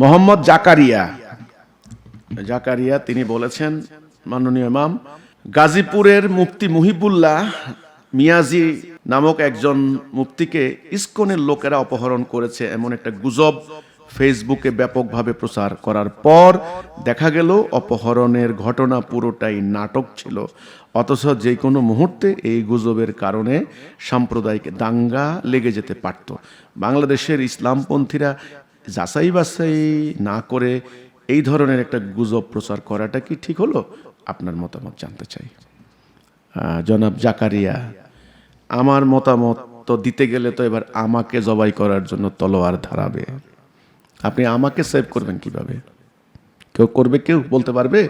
মোহাম্মদ জাকারিয়া। জাকারিয়া, তিনি বলেছেন, মাননীয় ইমাম, গাজীপুরের মুফতি মুহিবুল্লাহ মিয়াজি নামক একজন মুফতিকে ইসকনের লোকেরা অপহরণ করেছে এমন একটা গুজব ফেসবুকে ব্যাপকভাবে প্রচার করার পর দেখা গেল অপহরণের ঘটনা পুরোটাই নাটক ছিল। অথচ যে কোনো মুহূর্তে এই গুজবের কারণে সাম্প্রদায়িক দাঙ্গা লেগে যেতে পারত। বাংলাদেশের ইসলামপন্থীরা যাচাই বাছাই না করে এই ধরনের একটা গুজব প্রচার করাটা কি ঠিক হলো? আপনার মতামত জানতে চাই। জনাব জাকারিয়া, আমার মতামত তো দিতে গেলে তো এবার আমাকে জবাই করার জন্য তলোয়ার ধারাবে। আপনি আমাকে সেভ করবেন কীভাবে? কেউ করবে কেউ? বলতে পারবে?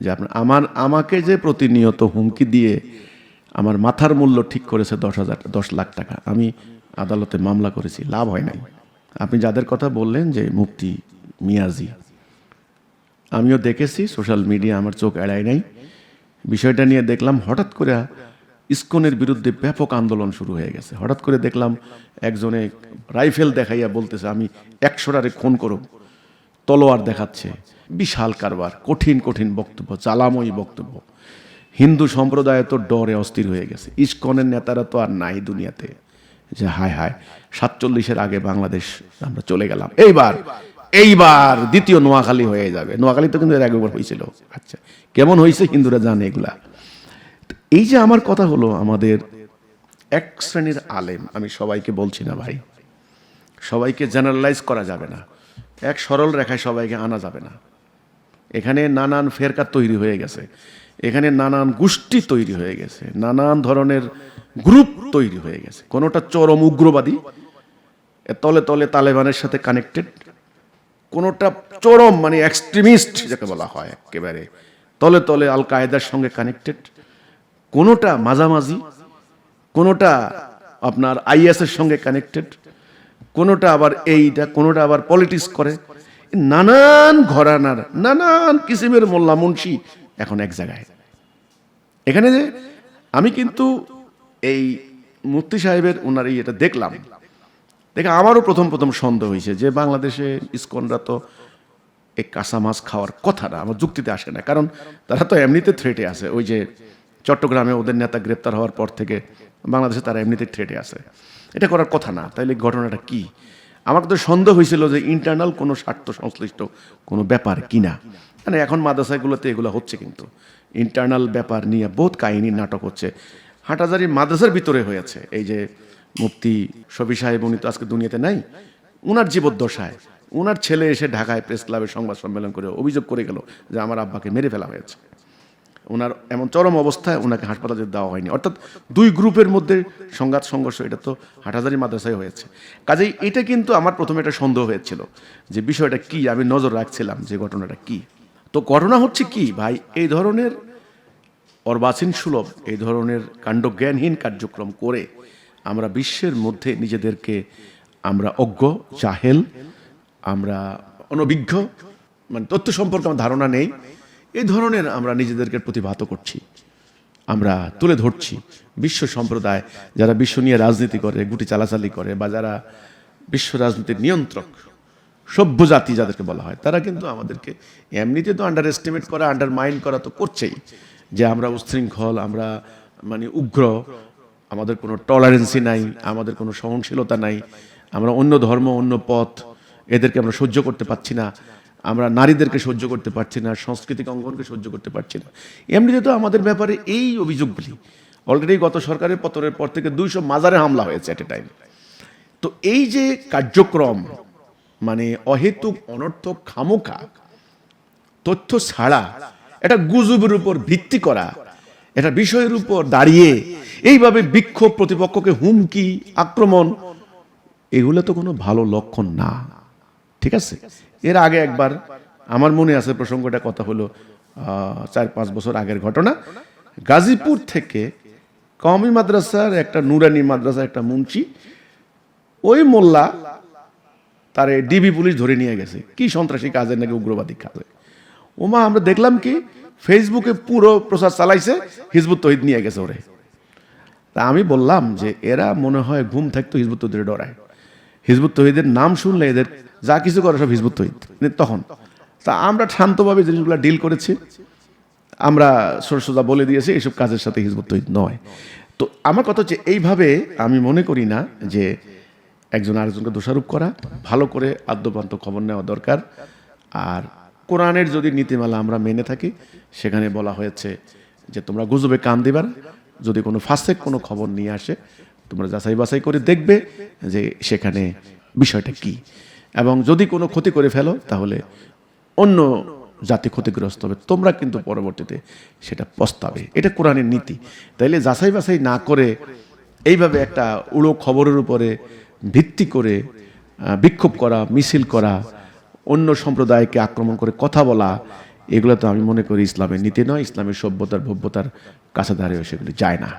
যে আপনার, আমার, আমাকে যে প্রতিনিয়ত হুমকি দিয়ে আমার মাথার মূল্য ঠিক করেছে দশ হাজার, দশ লাখ টাকা। আমি আদালতে মামলা করেছি, লাভ হয় নাই। আপনি যাদের কথা বললেন যে মুফতি মিয়াজি, আমিও দেখেছি, সোশ্যাল মিডিয়া আমার চোখ এড়ায় নাই। বিষয়টা নিয়ে দেখলাম হঠাৎ করে ইস্কনের বিরুদ্ধে ব্যাপক আন্দোলন শুরু হয়ে গেছে। হঠাৎ করে দেখলাম একজনে রাইফেল দেখাইয়া বলতেছে, আমি একশোটারে খুন করব তলোয়ার দেখাচ্ছে, বিশাল কারবার, কঠিন কঠিন বক্তব্য, চালাময়ী বক্তব্য। হিন্দু সম্প্রদায় তো ডরে অস্থির হয়ে গেছে। ইস্কনের নেতারা তো আর নাই দুনিয়াতে। যে হায় হায়, সাতচল্লিশের আগে বাংলাদেশ আমরা চলে গেলাম। এইবার এইবার দ্বিতীয় নোয়াখালী হয়ে যাবে। নোয়াখালী তো কিন্তু এর আগেবার হয়েছিল। আচ্ছা কেমন হয়েছে হিন্দুরা জানে এগুলা? এই যে আমার কথা হলো, আমাদের এক শ্রেণির আলেম, আমি সবাইকে বলছি না ভাই, সবাইকে জেনারেলাইজ করা যাবে না। এক সরল রেখায় সবাইকে আনা যাবে না। এখানে নানান ফেরকার তৈরি হয়ে গেছে। এখানে নানান গোষ্ঠী তৈরি হয়ে গেছে, নানান ধরনের গ্রুপ তৈরি হয়ে গেছে। কোনোটা চরম উগ্রবাদী তলে তলে তালেবানের সাথে কানেক্টেড। কোনোটা চরম মানে এক্সট্রিমিস্ট যাকে বলা হয় একেবারে, তলে তলে আল কায়দার সঙ্গে কানেক্টেড। কোনোটা মাঝামাঝি, কোনোটা আপনার আইএসের সঙ্গে কানেক্টেড, কোনোটা আবার এইটা, কোনোটা আবার পলিটিক্স করে। নানান ঘরানার, নানান কিসিমের মোল্লা মুন্সি এখন এক জায়গায়। এখানে যে আমি কিন্তু এই মুফতি সাহেবের ওনার এই এটা দেখলাম। দেখে আমারও প্রথম প্রথম সন্দেহ হয়েছে যে বাংলাদেশে ইস্কনরা তো এই কাঁচা মাছ খাওয়ার কথা না, আমার যুক্তিতে আসে না। কারণ তারা তো এমনিতে থ্রেটে আছে। ওই যে চট্টগ্রামে ওদের নেতা গ্রেপ্তার হওয়ার পর থেকে বাংলাদেশে তারা এমনিতে থ্রেটে আছে। এটা করার কথা না, তাইলে ঘটনাটা কি? আমার তো সন্দেহ হয়েছিল যে ইন্টারনাল কোনো স্বার্থ সংশ্লিষ্ট কোনো ব্যাপার কিনা। মানে এখন মাদ্রাসাগুলোতে এগুলো হচ্ছে কিন্তু। ইন্টারনাল ব্যাপার নিয়ে বহুত কাহিনী নাটক হচ্ছে। হাটাজারি মাদ্রাসার ভিতরে হয়েছে। এই যে মুফতি শফি সাহেব, উনি তো আজকে দুনিয়াতে নাই। উনার জীবদ্দশায়, উনার ছেলে এসে ঢাকায় প্রেস ক্লাবের সংবাদ সম্মেলন করে অভিযোগ করে গেল যে আমার আব্বাকে মেরে ফেলা হয়েছে। ওনার এমন চরম অবস্থায় ওনাকে হাসপাতালে দেওয়া হয়নি। অর্থাৎ দুই গ্রুপের মধ্যে সংঘাত, সংঘর্ষ, এটা তো হাটাজারি মাদ্রাসায় হয়েছে। কাজেই এটা কিন্তু আমার প্রথমে একটা সন্দেহ হয়েছিল যে বিষয়টা কি, আমি নজর রাখছিলাম যে ঘটনাটা কি। তো ঘটনা হচ্ছে কি ভাই? এই ধরনের অর্বাচীন সুলভ, এই ধরনের কাণ্ডজ্ঞানহীন কার্যক্রম করে আমরা বিশ্বের মধ্যে নিজেদেরকে আমরা অজ্ঞ, জাহেল, আমরা অনভিজ্ঞ মানে তথ্য সম্পর্কে আমার ধারণা নেই, এই ধরনের আমরা নিজেদেরকে প্রতিভাত করছি, আমরা তুলে ধরছি বিশ্ব সম্প্রদায়, যারা বিশ্ব নিয়ে রাজনীতি করে, গুটি চালাচালি করে, বা যারা বিশ্ব রাজনীতির নিয়ন্ত্রক। সভ্য জাতি যাদেরকে বলা হয়, তারা কিন্তু আমাদেরকে এমনিতে তো আন্ডার এস্টিমেট করা আন্ডার মাইন্ড করা তো করছেই। যে আমরা উচ্ছৃঙ্খল আমরা মানে উগ্র, আমাদের কোনো টলারেন্সি নাই, আমাদের কোনো সহনশীলতা নাই, আমরা অন্য ধর্ম, অন্য পথ, এদেরকে আমরা সহ্য করতে পারছি না, আমরা নারীদেরকে সহ্য করতে পারছি না, সাংস্কৃতিক অঙ্গনকে সহ্য করতে পারছি না। এমনিতে তো আমাদের ব্যাপারে এই অভিযোগগুলি অলরেডি গত সরকারের পতনের পর থেকে দুইশো মাজারে হামলা হয়েছে এট এ টাইম তো এই যে কার্যক্রম মানে অহেতুক অনর্থক খামোকা তথ্য ছাড়া এটা গুজবের উপর ভিত্তি করা, এটা বিষয়ের উপর দাঁড়িয়ে, এইভাবে বিক্ষোভ প্রতিপক্ষকে হুমকি, আক্রমণ, এগুলো তো কোনো ভালো লক্ষণ না। ঠিক আছে? এর আগে একবার আমার মনে আছে প্রসঙ্গটা, কথা হলো চার পাঁচ বছর আগের ঘটনা। গাজীপুর থেকে কওমি মাদ্রাসার একটা, নুরানি মাদ্রাসার একটা মুন্সি, ওই মোল্লা তারে ডিবি পুলিশ ধরে নিয়ে গেছে। কি সন্ত্রাসী কাজে নাকি উগ্রবাদী কাজে? ওমা, আমরা দেখলাম কি ফেসবুকে পুরো প্রচার চালাইছে, হিজবুত তহিদ নিয়ে গেছে ওরে। তা আমি বললাম যে এরা মনে হয় ঘুম থাকতো হিজবুত তহিদের ডরায়। হিজবুত তহিদের নাম শুনলে এদের যা কিছু করে সব হিজবুত তৈরি তখন। তা আমরা শান্তভাবে জিনিসগুলো ডিল করেছি। আমরা সোজা বলে দিয়েছি এইসব কাজের সাথে হিজবুত তৈরি নয়। তো আমার কথা হচ্ছে এইভাবে আমি মনে করি না যে একজন আরেকজনকে দোষারোপ করা, ভালো করে আদ্যপান্ত খবর নেওয়া দরকার। আর কোরআনের যদি নীতিমালা আমরা মেনে থাকি, সেখানে বলা হয়েছে যে তোমরা গুজবে কান দিবার, যদি কোনো ফাঁসেক কোনো খবর নিয়ে আসে, তোমরা যাচাই বাছাই করে দেখবে যে সেখানে বিষয়টা কি। এবং যদি কোনো ক্ষতি করে ফেলো, তাহলে অন্য জাতি ক্ষতিগ্রস্ত হবে। তোমরা কিন্তু পরবর্তীতে সেটা পস্তাবে। এটা কোরআনের নীতি। তাইলে যাচাই বাছাই না করে এইভাবে একটা উড়ো খবরের উপরে ভিত্তি করে বিক্ষোভ করা, মিছিল করা, অন্য সম্প্রদায়কে আক্রমণ করে কথা বলা, এগুলো তো আমি মনে করি ইসলামের নীতি নয়, ইসলামের সভ্যতার, ভব্যতার কাছে দাঁড়িয়ে সেগুলি যায় না।